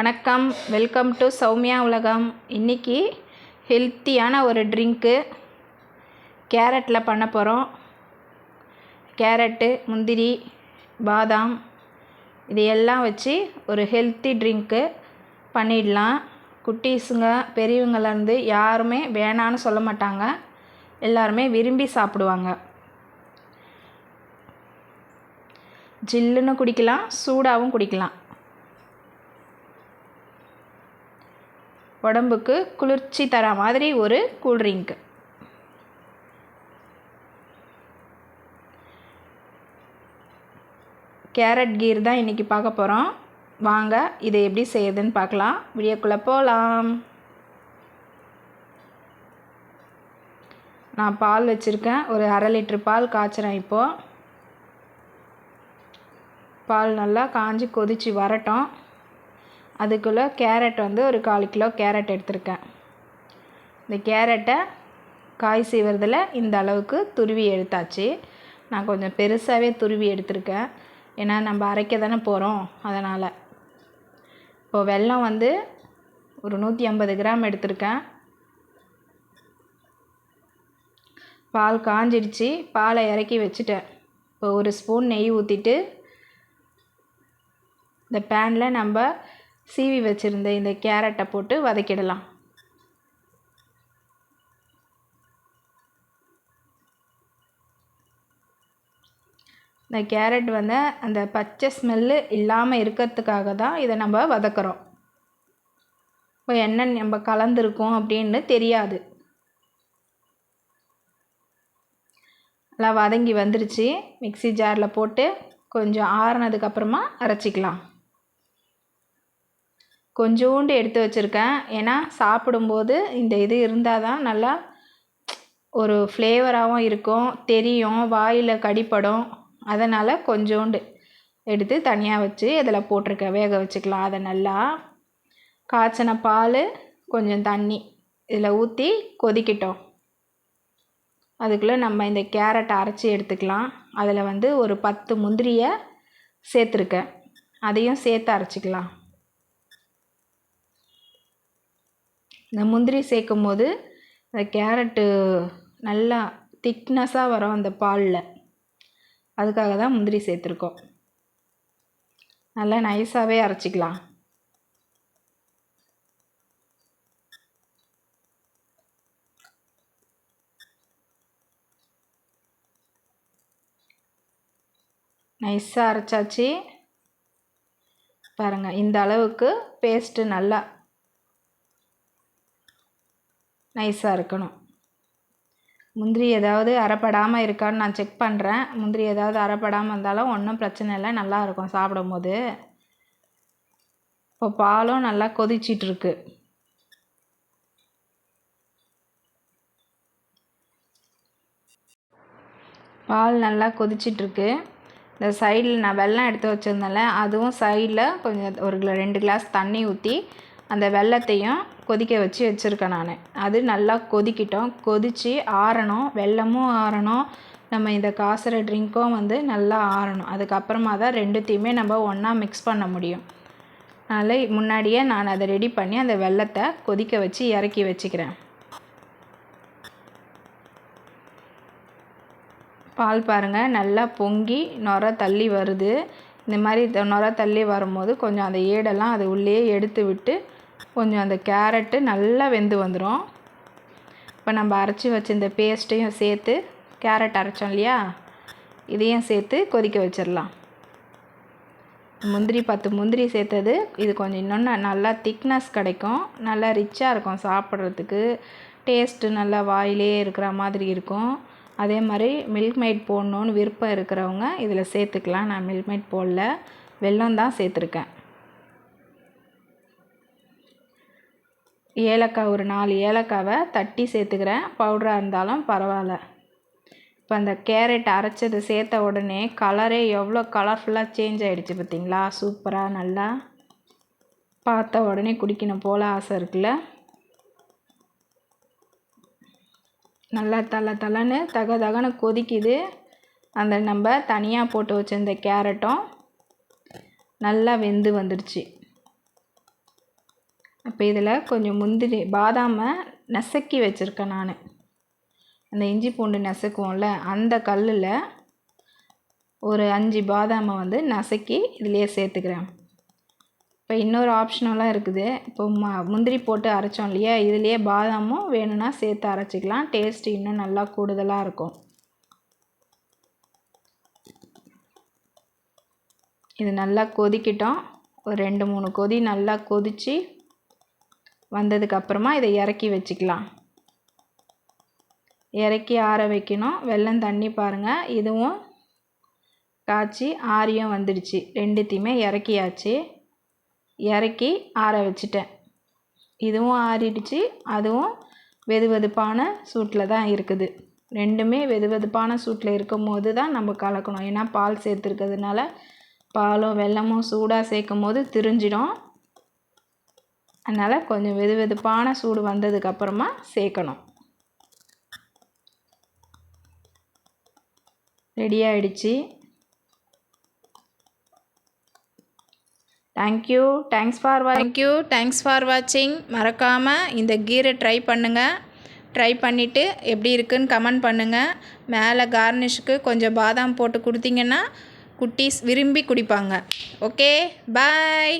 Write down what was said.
வணக்கம். Welcome to Soumya உலகம். இன்றைக்கி ஹெல்த்தியான ஒரு ட்ரிங்க்கு கேரட்டில் பண்ண போகிறோம் கேரட்டு முந்திரி பாதாம் இது எல்லாம் வச்சு ஒரு ஹெல்த்தி ட்ரிங்க்கு பண்ணிடலாம். குட்டீஸுங்க பெரியவங்கலேருந்து யாருமே வேணான்னு சொல்ல மாட்டாங்க. எல்லாருமே விரும்பி சாப்பிடுவாங்க. ஜில்லுன்னு குடிக்கலாம் சூடாகவும் குடிக்கலாம். உடம்புக்கு குளிர்ச்சி தர மாதிரி ஒரு கூல்ட்ரிங்க்கு கேரட் கீர் தான் இன்றைக்கி பார்க்க போகிறோம் வாங்க இதை எப்படி செய்யுதுன்னு பார்க்கலாம். வீடியோக்குள்ளே போகலாம் நான் பால் வச்சுருக்கேன். ஒரு அரை லிட்ரு பால் காய்ச்சுறேன் இப்போது பால் நல்லா காஞ்சி கொதித்து வரட்டும். அதுக்குள்ளே கேரட் வந்து ஒரு கால் கிலோ கேரட் எடுத்திருக்கேன். இந்த கேரட்டை காய் சீவுறதில் இந்த அளவுக்கு துருவி எடுத்தாச்சு. நான் கொஞ்சம் பெருசாகவே துருவி எடுத்திருக்கேன். ஏன்னா நம்ம அரைக்க தானே போகிறோம் அதனால். இப்போது வெல்லம் வந்து ஒரு நூற்றி ஐம்பது கிராம் எடுத்திருக்கேன். பால் காஞ்சிடுச்சு பாலை இறக்கி வச்சுட்டேன். இப்போ ஒரு ஸ்பூன் நெய் ஊற்றிட்டு இந்த பேனில் நம்ம சீவி வச்சுருந்த இந்த கேரட்டை போட்டு வதக்கிடலாம். இந்த கேரட் வந்து அந்த பச்சை ஸ்மெல்லு இல்லாமல் இருக்கிறதுக்காக தான் இதை நம்ம வதக்குறோம். இப்போ என்ன நம்ம கலந்துருக்கோம் அப்படின்னு தெரியாது. நல்லா வதங்கி வந்துருச்சு. மிக்சி ஜாரில் போட்டு கொஞ்சம் ஆறுனதுக்கப்புறமா அரைச்சிக்கலாம். கொஞ்சோண்டு எடுத்து வச்சுருக்கேன். ஏன்னா சாப்பிடும்போது இந்த இது இருந்தால் தான் நல்லா ஒரு ஃப்ளேவராகவும் இருக்கும் தெரியும் வாயில் கடிப்படும். அதனால் கொஞ்சோண்டு எடுத்து தனியாக வச்சு இதில் போட்டிருக்கேன். வேக வச்சுக்கலாம். அதை நல்லா காய்ச்சின பால் கொஞ்சம் தண்ணி இதில் ஊற்றி கொதிக்கிட்டோம். அதுக்குள்ளே நம்ம இந்த கேரட்டை அரைச்சி எடுத்துக்கலாம். அதில் வந்து ஒரு பத்து முந்திரியை சேர்த்துருக்கேன். அதையும் சேர்த்து அரைச்சிக்கலாம். இந்த முந்திரி சேர்க்கும் போது இந்த கேரட்டு நல்லா திக்னஸாக வரும் அந்த பாலில். அதுக்காக தான் முந்திரி சேர்த்துருக்கோம். நல்லா நைஸாகவே அரைச்சிக்கலாம். நைஸாக அரைச்சாச்சு. பாருங்கள் இந்த அளவுக்கு பேஸ்ட்டு நல்லா நைஸாக இருக்கணும். முந்திரி ஏதாவது அரைப்படாமல் இருக்கான்னு நான் செக் பண்ணுறேன் முந்திரி ஏதாவது அரைப்படாமல் இருந்தாலும் ஒன்றும் பிரச்சனை இல்லை. நல்லா இருக்கும் சாப்பிடும் போது இப்போ பாலும் நல்லா கொதிச்சிட்ருக்கு பால் நல்லா கொதிச்சிட்ருக்கு இந்த சைடில் நான் வெல்லம் எடுத்து வச்சுருந்தேன்ல அதுவும் சைடில் கொஞ்சம் ஒரு ரெண்டு கிளாஸ் தண்ணி ஊற்றி அந்த வெல்லத்தையும் கொதிக்க வச்சு வச்சுருக்கேன் நான். அது நல்லா கொதிக்கட்டும். கொதித்து ஆறணும். வெல்லமும் ஆறணும். நம்ம இந்த காசுற ட்ரிங்க்கும் வந்து நல்லா ஆறணும். அதுக்கப்புறமா தான் ரெண்டுத்தையுமே நம்ம ஒன்றா மிக்ஸ் பண்ண முடியும். அதனால் முன்னாடியே நான் அதை ரெடி பண்ணி அந்த வெல்லத்தை கொதிக்க வச்சு இறக்கி வச்சுக்கிறேன். பால் பாருங்கள் நல்லா பொங்கி நொர தள்ளி வருது. இந்த மாதிரி நொர தள்ளி வரும்போது கொஞ்சம் அந்த ஏடெல்லாம் அதை உள்ளே எடுத்து விட்டு கொஞ்சம் அந்த கேரட்டு நல்லா வெந்து வந்துடும் இப்போ நம்ம அரைச்சி வச்சிருந்த பேஸ்ட்டையும் சேர்த்து கேரட் அரைச்சோம் இல்லையா? இதையும் சேர்த்து கொதிக்க வச்சிடலாம். முந்திரி பத்து முந்திரி சேர்த்தது. இது கொஞ்சம் இன்னொன்று நல்லா திக்னஸ் கிடைக்கும். நல்லா ரிச்சாக இருக்கும் சாப்பிட்றதுக்கு. டேஸ்ட்டு நல்லா வாயிலே இருக்கிற மாதிரி இருக்கும். அதே மாதிரி மில்க் மைட் போடணுன்னு விருப்பம் இருக்கிறவங்க இதில் சேர்த்துக்கலாம். நான் மில்க் மைட் போடல. வெல்லம் தான் சேர்த்துருக்கேன். ஏலக்காய் ஒரு நாலு ஏலக்காவை தட்டி சேர்த்துக்கிறேன். பவுடராக இருந்தாலும் பரவாயில்ல. இப்போ அந்த கேரட் அரைச்சது சேர்த்த உடனே கலரே எவ்வளோ கலர்ஃபுல்லாக சேஞ்ச் ஆகிடுச்சு பார்த்திங்களா? சூப்பராக நல்லா பார்த்த உடனே குடிக்கணும் போல் ஆசை இருக்குல்ல? நல்லா தலை தலைன்னு தக தகன்னு கொதிக்குது. அந்த நம்ம தனியாக போட்டு வச்சுருந்த கேரட்டும் நல்லா வெந்து வந்துடுச்சு அப்போ இதில் கொஞ்சம் முந்திரி பாதாமை நசுக்கி வச்சுருக்கேன் நான். அந்த இஞ்சி பூண்டு நசுக்குவோம்ல அந்த கல்லில் ஒரு அஞ்சு பாதாமை வந்து நசுக்கி இதிலேயே சேர்த்துக்கிறேன். இப்போ இன்னொரு ஆப்ஷனெல்லாம் இருக்குது. இப்போ ம முந்திரி போட்டு அரைச்சோம் இல்லையா? இதுலேயே பாதாமும் வேணும்னா சேர்த்து அரைச்சிக்கலாம். டேஸ்ட் இன்னும் நல்லா கூடுதலாக இருக்கும். இது நல்லா கொதிக்கிட்டோம். ஒரு ரெண்டு மூணு கொதி நல்லா கொதித்து வந்ததுக்கப்புறமா இதை இறக்கி வச்சுக்கலாம். இறக்கி ஆற வைக்கணும். வெல்லம் தண்ணி பாருங்கள் இதுவும் காய்ச்சி ஆரியும் வந்துடுச்சு. ரெண்டுத்தையுமே இறக்கியாச்சு. இறக்கி ஆற வச்சிட்டேன். இதுவும் ஆறிடுச்சு. அதுவும் வெது வெதுப்பான சூட்டில் தான் இருக்குது. ரெண்டுமே வெது வெதுப்பான சூட்டில் இருக்கும் போது தான் நம்ம கலக்கணும். ஏன்னா பால் சேர்த்துருக்கிறதுனால பாலும் வெல்லமும் சூடாக சேர்க்கும் போது திரிஞ்சிடும். அதனால் கொஞ்சம் வெது வெதுப்பான சூடு வந்ததுக்கப்புறமா சேர்க்கணும். ரெடி ஆயிடுச்சு. தேங்க்யூ தேங்க்ஸ் ஃபார் வா தேங்க்யூ தேங்க்ஸ் ஃபார் வாட்சிங் மறக்காமல் இந்த கீரை ட்ரை பண்ணுங்கள் ட்ரை பண்ணிவிட்டு எப்படி இருக்குன்னு கமெண்ட் பண்ணுங்கள் மேலே கார்னிஷ்க்கு கொஞ்சம் பாதாம் போட்டு கொடுத்தீங்கன்னா குட்டீஸ் விரும்பி குடிப்பாங்க. Okay bye